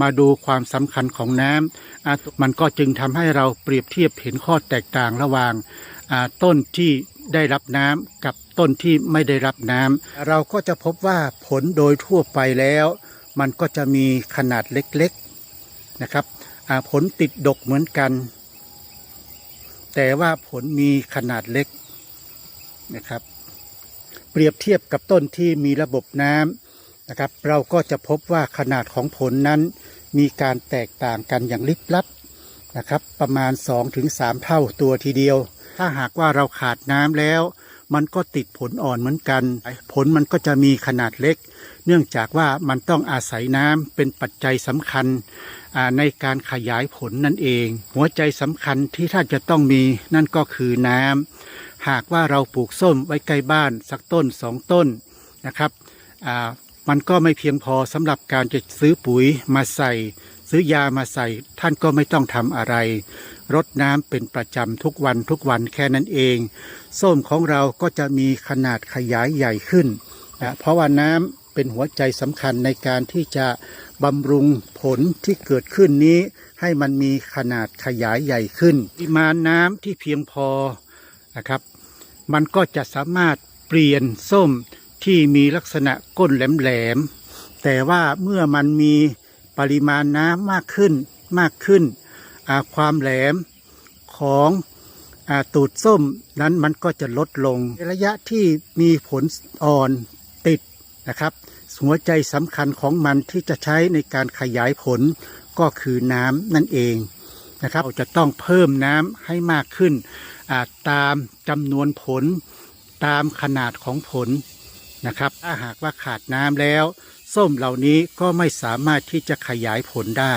มาดูความสำคัญของน้ำอ่ามันก็จึงทำให้เราเปรียบเทียบเห็นข้อแตกต่างระหว่างาต้นที่ได้รับน้ำกับต้นที่ไม่ได้รับน้ำเราก็จะพบว่าผลโดยทั่วไปแล้ว มันก็จะมีขนาดเล็กๆนะครับผลติดดกเหมือนกัน แต่ว่าผลมีขนาดเล็กนะครับ เปรียบเทียบกับต้นที่มีระบบน้ำนะครับ เราก็จะพบว่าขนาดของผลนั้น มีการแตกต่างกันอย่างลิบลับนะครับประมาณ 2-3 เท่าตัวทีเดียว ถ้าหากว่าเราขาดน้ำแล้ว มันก็ติดผลอ่อนเหมือนกัน ผลมันก็จะมีขนาดเล็ก เนื่องจากว่ามันต้องอาศัยน้ำเป็นปัจจัยสำคัญในการขยายผลนั่นเอง หัวใจสำคัญที่ท่าจะต้องมีนั่นก็คือน้ำหากว่าเราปลูกส้มไว้ใกล้บ้านสักต้นสองต้นนะครับอ่า มันก็ไม่เพียงพอสำหรับการจะซื้อปุ๋ยมาใส่ ซื้อยามาใส่ ท่านก็ไม่ต้องทำอะไร รดน้ำเป็นประจำทุกวันทุกวันแค่นั้นเอง ส้มของเราก็จะมีขนาดขยายใหญ่ขึ้นนะเพราะว่าน้ำเป็นหัวใจสำคัญในการที่จะบำรุงผลที่เกิดขึ้นนี้ ให้มันมีขนาดขยายใหญ่ขึ้นปริมาณน้ำที่เพียงพอนะครับ มันก็จะสามารถเปลี่ยนส้ม ที่มีลักษณะก้นแหลมๆแต่ว่าเมื่อมันมีปริมาณน้ำมากขึ้นมากขึ้น ความแหลมของอตูดส้มนั้นมันก็จะลดลงในระยะที่มีผลอ่อนติดนะครับหัวใจสำคัญของมันที่จะใช้ในการขยายผลก็คือน้ำนั่นเองนะครับเราจะต้องเพิ่มน้ำให้มากขึ้น ตามจำนวนผลตามขนาดของผล นะครับถ้าหากว่าขาดน้ำแล้ว ส้มเหล่านี้ก็ไม่สามารถที่จะขยายผลได้